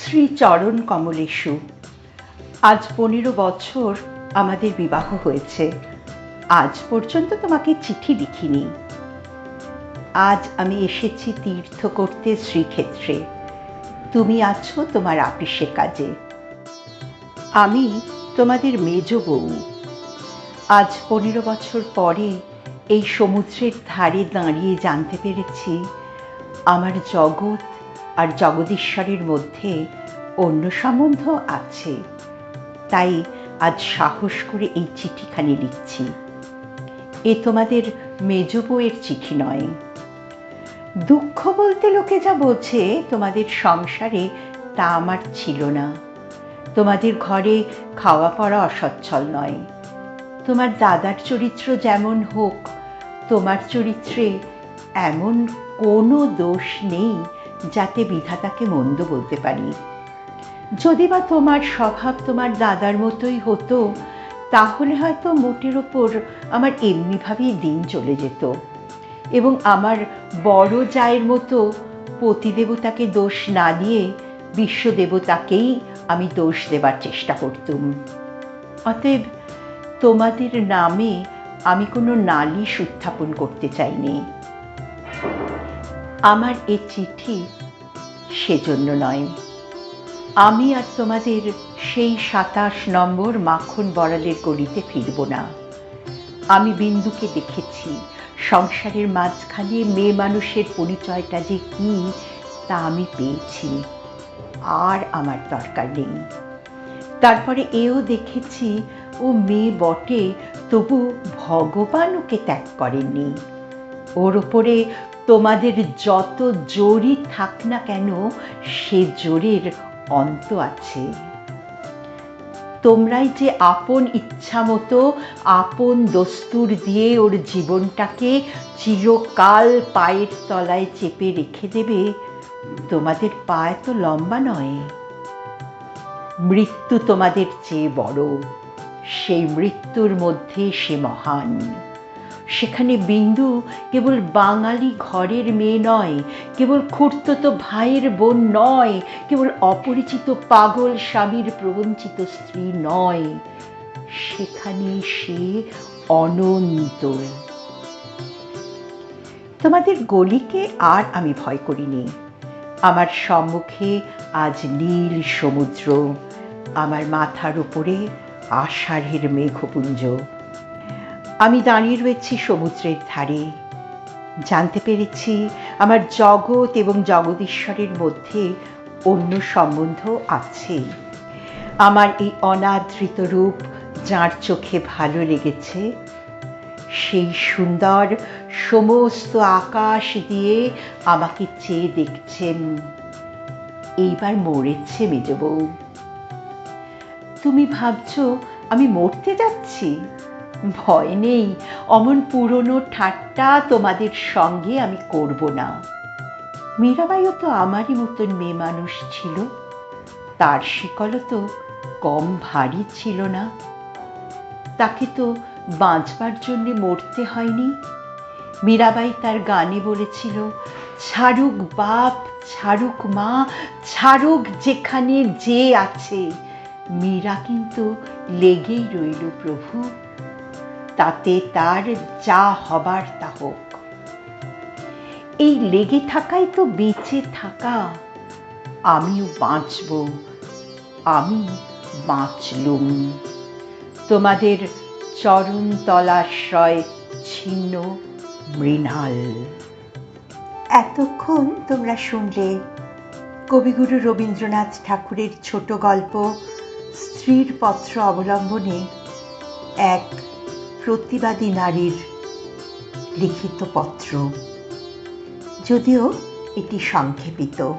শ্রী চরণ কমলেশু আজ পনেরো বছর আমাদের বিবাহ হয়েছে। আজ পর্যন্ত তোমাকে চিঠি লিখিনি। আজ আমি এসেছি তীর্থ করতে শ্রীক্ষেত্রে। তুমি আছো তোমার আপিসের কাজে। আমি তোমাদের মেজ বউ। আজ পনেরো বছর পরে এই সমুদ্রের ধারে দাঁড়িয়ে জানতে পেরেছি, আমার জগৎ আর জগদীশ্বরের মধ্যে অন্য সম্বন্ধ আছে। তাই আজ সাহস করে এই চিঠিখানি লিখছি। এ তোমাদের মেজ বউয়ের চিঠি নয়। দুঃখ বলতে লোকে যা বোঝে, তোমাদের সংসারে তা আমার ছিল না। তোমাদের ঘরে খাওয়া পড়া অসচ্ছল নয়। তোমার দাদার চরিত্র যেমন হোক, তোমার চরিত্রে এমন কোনো দোষ নেই যাতে বিধাতাকে মন্দ বলতে পারি। যদি বা তোমার স্বভাব তোমার দাদার মতোই হতো, তাহলে হয়তো মোটের ওপর আমার এমনিভাবেই দিন চলে যেত। এবং আমার বড় জায়ের মতো পতিদেবতাকে দোষ না দিয়ে বিশ্বদেবতাকেই আমি দোষ দেবার চেষ্টা করতুম। অতএব তোমাদের নামে আমি কোনো নালিশ উত্থাপন করতে চাইনি। আমার এ চিঠি সেজন্য নয়। আমি আর তোমাদের সেই সাতাশ নম্বর মাখন বড়ালের গলিতে ফিরব না। আমি বিন্দুকে দেখেছি, সংসারের মাঝখানে মেয়ে মানুষের পরিচয়টা যে কি, তা আমি পেয়েছি। আর আমার দরকার নেই। তারপরে এও দেখেছি, ও মেয়ে বটে, তবু ভগবান ওকে ত্যাগ করেননি। ওর ওপরে তোমাদের যত জোরই থাক না কেন, সে জোরের অন্ত আছে। তোমরাই যে আপন ইচ্ছা মতো, আপন দস্তুর দিয়ে ওর জীবনটাকে চিরকাল পায়ের তলায় চেপে রেখে দেবে, তোমাদের পা তো লম্বা নয়। মৃত্যু তোমাদের চেয়ে বড়, সেই মৃত্যুর মধ্যে সে মহান। সেখানে বিন্দু কেবল বাঙালি ঘরের মেয়ে নয়, কেবল খুঁড়তো ভাইয়ের বোন নয়, কেবল অপরিচিত পাগল স্বামীর প্রবঞ্চিত স্ত্রী নয়। সেখানে সে অনন্ত। তোমাদের গলিকে আর আমি ভয় করিনি। আমার সম্মুখে আজ নীল সমুদ্র। আমার মাথার উপরে আষাঢ়ের মেঘপুঞ্জ। আমি দাঁড়িয়ে রয়েছি সমুদ্রের ধারে। জানতে পেরেছি আমার জগৎ এবং জগদীশ্বরের মধ্যে অন্য সম্বন্ধ আছে। আমার এই অনাদৃত রূপ যার চোখে ভালো লেগেছে, সেই সুন্দর সমস্ত আকাশ দিয়ে আমাকে চেয়ে দেখছেন। এইবার মরেছে মেজ বউ তুমি ভাবছ আমি মরতে যাচ্ছি? ভয় নেই। অমন পুরনো ঠাট্টা তোমাদের সঙ্গে আমি করব না। মীরাবাইও তো আমারই মতন মেয়ে মানুষ ছিল। তার শিকল তো কম ভারী ছিল না। তাকে তো বাঁচবার জন্যে মরতে হয়নি। মীরাবাই তার গানে বলেছিল, ছাড়ুক বাপ, ছাড়ুক মা, ছাড়ুক যেখানে যে আছে। মীরা কিন্তু লেগেই রইল প্রভু। তাতে তার যা হবার তা হোক। এই লেগে থাকাই তো বেঁচে থাকা। আমিও বাঁচব, আমি বাঁচলুম। তোমাদের চরণ তলাশ্রয় ছিন্ন মৃণাল। এতক্ষণ তোমরা শুনলে কবিগুরু রবীন্দ্রনাথ ঠাকুরের ছোট গল্প, স্ত্রীর পত্র অবলম্বনে এক প্রতিবাদী নারীর লিখিত পত্র। যদিও এটি সংক্ষেপিত।